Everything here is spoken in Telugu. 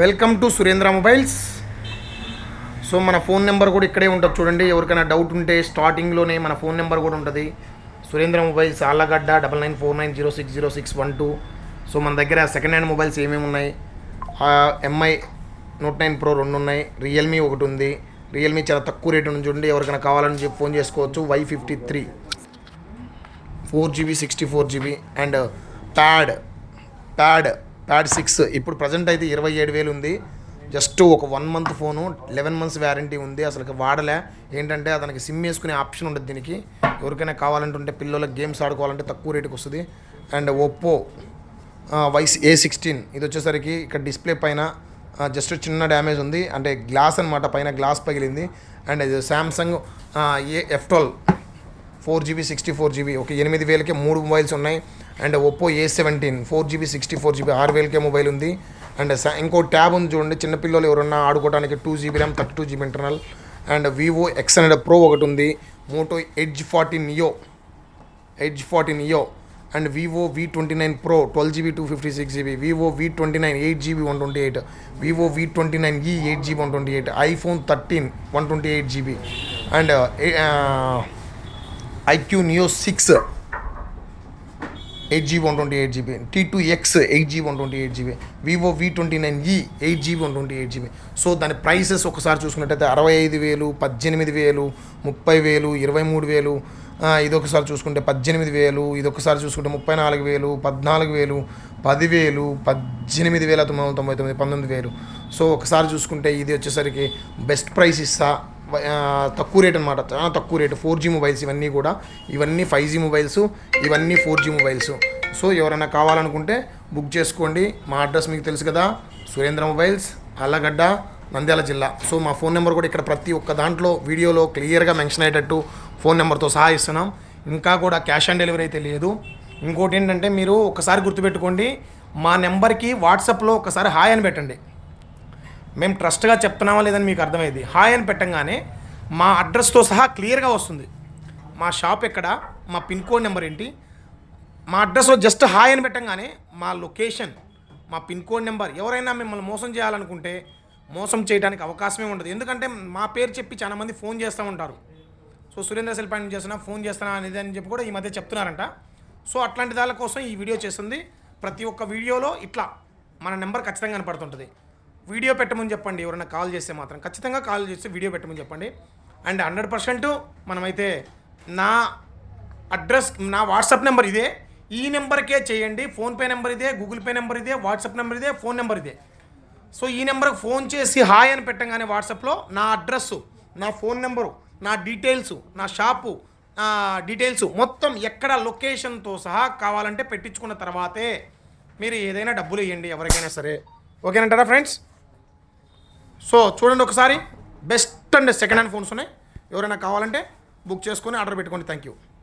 Welcome to Surendra mobiles so మన ఫోన్ నెంబర్ కూడా ఇక్కడే ఉంటుంది చూడండి. ఎవరికైనా డౌట్ ఉంటే స్టార్టింగ్లోనే మన ఫోన్ నెంబర్ కూడా ఉంటుంది. Surendra mobiles Allagadda double nine four nine zero six zero six one two so మన దగ్గర సెకండ్ హ్యాండ్ మొబైల్స్ ఏమేమి ఉన్నాయి? ఎంఐ నోట్ నైన్ ప్రో రెండు ఉన్నాయి. రియల్మీ ఒకటి ఉంది. రియల్మీ చాలా తక్కువ రేటు నుంచి ఉండి ఎవరికైనా కావాలని చెప్పి ఫోన్ చేసుకోవచ్చు. Y fifty three four GB sixty four GB and pad pad pad six. ఇప్పుడు ప్రజెంట్ అయితే ఇరవై ఏడు వేలు ఉంది. జస్ట్ ఒక one month phone eleven months warranty ఉంది. అసలు వాడలే. ఏంటంటే అతనికి సిమ్ వేసుకునే ఆప్షన్ ఉంటుంది దీనికి. ఎవరికైనా కావాలంటుంటే పిల్లలకు గేమ్స్ ఆడుకోవాలంటే తక్కువ రేటుకి వస్తుంది. అండ్ ఒప్పో వైస్ ఏ సిక్స్టీన్. ఇది వచ్చేసరికి ఇక్కడ డిస్ప్లే పైన జస్ట్ చిన్న డ్యామేజ్ ఉంది. అంటే గ్లాస్ అనమాట పైన గ్లాస్ పగిలింది. అండ్ ఇది Samsung A F twelve four GB sixty four GB. ఒక ఎనిమిది వేలకే మూడు మొబైల్స్ ఉన్నాయి. And Oppo A seventeen four GB sixty four GB ఆరు వేలకే మొబైల్ ఉంది. అండ్ స- ఇంకో ట్యాబ్ ఉంది చూడండి చిన్నపిల్లలు ఎవరన్నా ఆడుకోవడానికి two GB RAM thirty two GB internal. And Vivo X hundred pro ఒకటి ఉంది. Moto Edge forty Neo Edge forty Neo. And Vivo V twenty nine pro twelve GB two fifty six GB. Vivo V twenty nine eight GB one twenty eight. Vivo V twenty nine E eight GB one twenty eight. IPhone thirteen one twenty eight GB. And iQOO Neo six eight GB one twenty eight GB T two X eight GB one twenty eight GB Vivo V twenty nine E eight GB one twenty eight GB. So దాని ప్రైసెస్ ఒకసారి చూసుకున్నట్టయితే అరవై ఐదు వేలు పద్దెనిమిది వేలు ముప్పై వేలు ఇరవై మూడు వేలు ఇదొకసారి చూసుకుంటే పద్దెనిమిది వేలు ఇదొకసారి చూసుకుంటే ముప్పై నాలుగు వేలు పద్నాలుగు వేలు పదివేలు పద్దెనిమిది వేల తొమ్మిది వందల తొంభై తొమ్మిది పంతొమ్మిది వేలు. సో ఒకసారి చూసుకుంటే ఇది వచ్చేసరికి బెస్ట్ ప్రైస్ ఇస్తా. తక్కువ రేట్ అనమాట చాలా తక్కువ రేటు ఫోర్ జీ మొబైల్స్ ఇవన్నీ కూడా. ఇవన్నీ ఫైవ్ జీ మొబైల్స్ ఇవన్నీ ఫోర్ జీ మొబైల్స్ సో ఎవరైనా కావాలనుకుంటే బుక్ చేసుకోండి. మా అడ్రస్ మీకు తెలుసు కదా. సురేంద్ర మొబైల్స్ అల్లగడ్డ నంద్యాల జిల్లా. సో మా ఫోన్ నెంబర్ కూడా ఇక్కడ ప్రతి ఒక్క దాంట్లో వీడియోలో క్లియర్గా మెన్షన్ అయ్యేటట్టు ఫోన్ నెంబర్తో సహా ఇస్తున్నాం. ఇంకా కూడా క్యాష్ ఆన్ డెలివరీ అయితే లేదు. ఇంకోటి ఏంటంటే మీరు ఒకసారి గుర్తుపెట్టుకోండి. మా నెంబర్కి వాట్సాప్లో ఒకసారి హాయ్ అని పెట్టండి. మేము ట్రస్ట్గా చెప్తున్నామా లేదని మీకు అర్థమైంది. హాయ్ అని పెట్టంగానే మా అడ్రస్తో సహా క్లియర్గా వస్తుంది. మా షాప్ ఎక్కడ? మా పిన్ కోడ్ నెంబర్ ఏంటి? మా అడ్రస్లో జస్ట్ హాయ్ అని పెట్టంగానే మా లొకేషన్ మా పిన్ కోడ్ నెంబర్ ఎవరైనా మిమ్మల్ని మోసం చేయాలనుకుంటే మోసం చేయడానికి అవకాశమే ఉండదు. ఎందుకంటే మా పేరు చెప్పి చాలామంది ఫోన్ చేస్తూ ఉంటారు. సో సురేంద్ర సెల్ పాయింట్ చేస్తున్నా ఫోన్ చేస్తున్నా అనేది అని చెప్పి కూడా ఈ మధ్య చెప్తున్నారంట. సో అట్లాంటి దాని కోసం ఈ వీడియో చేస్తుంది. ప్రతి ఒక్క వీడియోలో ఇట్లా మన నెంబర్ ఖచ్చితంగా కనపడుతుంటుంది. వీడియో పెట్టమని చెప్పండి ఎవరైనా కాల్ చేస్తే మాత్రం. ఖచ్చితంగా కాల్ చేస్తే వీడియో పెట్టమని చెప్పండి. అండ్ హండ్రెడ్ పర్సెంట్ మనమైతే నా అడ్రస్ నా వాట్సాప్ నెంబర్ ఇదే. ఈ నెంబర్కే చేయండి. ఫోన్పే నెంబర్ ఇదే గూగుల్ పే నెంబర్ ఇదే వాట్సాప్ నెంబర్ ఇదే ఫోన్ నెంబర్ ఇదే. సో ఈ నెంబర్కి ఫోన్ చేసి హాయ్ అని పెట్టంగానే వాట్సాప్లో నా అడ్రస్సు నా ఫోన్ నెంబరు నా డీటెయిల్స్ నా షాపు నా డీటెయిల్స్ మొత్తం ఎక్కడ లొకేషన్తో సహా కావాలంటే పెట్టించుకున్న తర్వాతే మీరు ఏదైనా డబ్బులు ఇవ్వండి ఎవరికైనా సరే. ఓకేనంటారా ఫ్రెండ్స్? సో చూడండి ఒకసారి. Best and second hand phones ఉన్నాయి. ఎవరైనా కావాలంటే బుక్ చేసుకొని ఆర్డర్ పెట్టుకోండి. Thank you.